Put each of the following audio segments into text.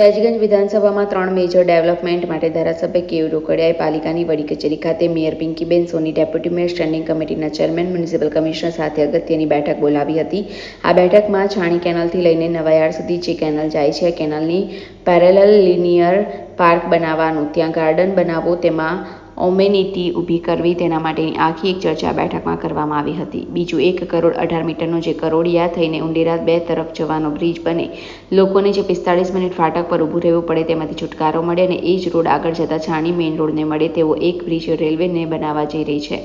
સયાજગંજ વિધાનસભામાં ત્રણ major development માટે ધારાસભ્ય કેયુ રોકડિયાએ પાલિકાની વડી કચેરી ખાતે mayor Pinkiben Soni deputy mayor standing કમિટીના ચેરમેન મ્યુનિસિપલ કમિશનર સાથે અગત્યની બેઠક બોલાવી હતી. આ બેઠકમાં છાણી કેનાલથી લઈને નવાયાર સુધી જે કેનાલ જાય છે, કેનાલની પેરેલલ લિનિયર પાર્ક બનાવવાનું, ત્યાં ગાર્ડન બનાવવો તેમાં ઓમેનિટી ઊભી કરવી તેના માટેની આખી એક ચર્ચા બેઠકમાં કરવામાં આવી હતી. બીજું, એક કરોડ અઢાર મીટરનો જે કરોડિયા થઈને ઉંડેરા બે તરફ જવાનો બ્રિજ બને, લોકોને જે પિસ્તાળીસ મિનિટ ફાટક પર ઊભું રહેવું પડે તેમાંથી છુટકારો મળે અને એ જ રોડ આગળ જતાં છાણી મેઇન રોડને મળે તેવો એક બ્રિજ રેલવેને બનાવવા જઈ રહી છે.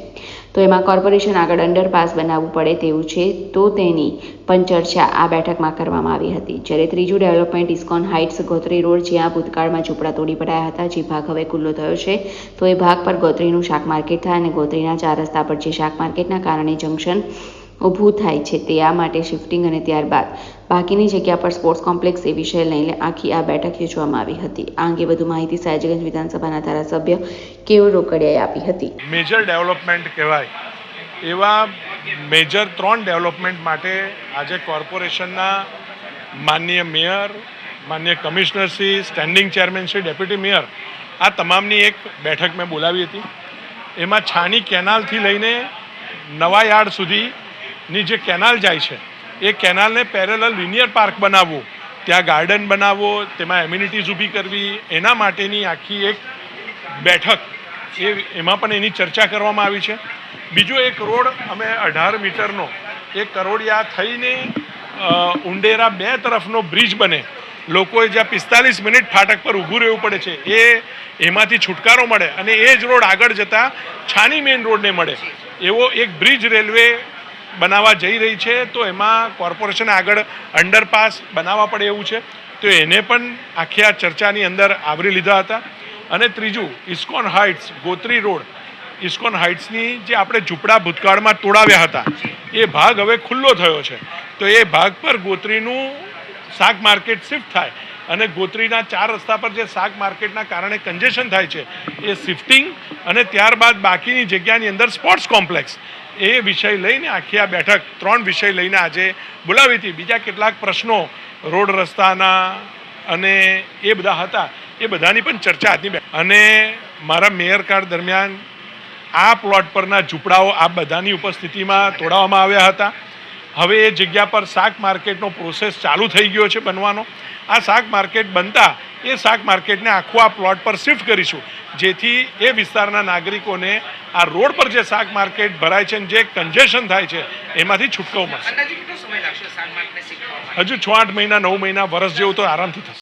તો એમાં કોર્પોરેશન આગળ અંડરપાસ બનાવવું પડે તેવું છે, તો તેની પણ ચર્ચા આ બેઠકમાં કરવામાં આવી હતી, જ્યારે ત્રીજું development ISKCON heights Gotri road, જ્યાં ભૂતકાળમાં ઝૂંપડા તોડી પડાયા હતા, જે ભાગ હવે ખુલ્લો થયો છે, તો એ ભાગ પર ગોત્રીનું શાક માર્કેટ થાય અને ગોત્રીના ચાર રસ્તા પર જે શાક માર્કેટના કારણે જંકશન ઊભું થાય છે, તે આ માટે શિફ્ટિંગ અને ત્યારબાદ બાકીની જગ્યા પર સ્પોર્ટ્સ કોમ્પ્લેક્સ એ વિષય લઈને આખી આ બેઠક યોજવામાં આવી હતી. આ અંગે વધુ માહિતી સયાજગંજ વિધાનસભાના ધારાસભ્ય કેવુ રોકડિયાએ આપી હતી. મેજર ડેવલપમેન્ટ કહેવાય. એવા મેજર ત્રણ ડેવલપમેન્ટ માટે આજે કોર્પોરેશનના માનનીય મેયર માનનીય કમિશનરશ્રી સ્ટેન્ડિંગ ચેરમેનશ્રી ડેપ્યુટી મેયર આ તમામની એક બેઠક મેં બોલાવી હતી. એમાં છાની કેનાલથી લઈને નવા યાર્ડ સુધીની જે કેનાલ જાય છે, એ કેનાલને પેરેલલ લિનિયર પાર્ક બનાવવું, ત્યાં ગાર્ડન બનાવવો, તેમાં એમ્યુનિટીઝ ઊભી કરવી, એના માટેની આખી એક બેઠક, એ એમાં પણ એની ચર્ચા કરવામાં આવી છે. બીજો એક રોડ અમે અઢાર મીટરનો, એક કરોડિયા થઈને ઉંડેરા બે તરફનો બ્રિજ બને. લોકોએ જ્યાં પિસ્તાલીસ મિનિટ ફાટક પર ઊભું રહેવું પડે છે, એ એમાંથી છુટકારો મળે અને એ જ રોડ આગળ જતાં છાની મેઇન રોડને મળે. એવો એક બ્રિજ રેલવે બનાવવા જઈ રહી છે, તો એમાં કોર્પોરેશન આગળ અંડરપાસ બનાવવા પડે એવું છે. તો એને પણ આખી આ ચર્ચાની અંદર આવરી લીધા હતા. અને ત્રીજું, ISKCON heights, Gotri road. ISKCON હાઇટ્સની જે આપણે ઝૂંપડા ભૂતકાળમાં તોડાવ્યા હતા, એ ભાગ હવે ખુલ્લો થયો છે. તો એ ભાગ પર ગોત્રીનું શાક માર્કેટ શિફ્ટ થાય અને ગોત્રીના ચાર રસ્તા પર જે શાક માર્કેટના કારણે કન્જેશન થાય છે, એ શિફ્ટિંગ અને ત્યારબાદ બાકીની જગ્યાની અંદર સ્પોર્ટ્સ કોમ્પ્લેક્સ એ વિષય લઈને આખી આ બેઠક, ત્રણ વિષય લઈને આજે બોલાવી હતી. બીજા કેટલાક પ્રશ્નો રોડ રસ્તાના અને એ બધા હતા, એ બધાની પણ ચર્ચા હતી અને મારા મેયર કાર્ડ દરમિયાન આ પ્લોટ પરના ઝૂંપડાઓ આ બધાની ઉપસ્થિતિમાં તોડાવવામાં આવ્યા હતા. હવે એ જગ્યા પર શાક માર્કેટનો પ્રોસેસ ચાલુ થઈ ગયો છે બનવાનો. આ શાક માર્કેટ બનતા એ શાક માર્કેટને આખું આ પ્લોટ પર શિફ્ટ કરીશું. જેથી એ વિસ્તારના નાગરિકોને આ રોડ પર જે શાક માર્કેટ ભરાય છે અને જે કન્જેશન થાય છે એમાંથી છૂટકો મળશે. હજુ છ આઠ મહિના નવ મહિના વર્ષ જેવું તો આરામથી થશે.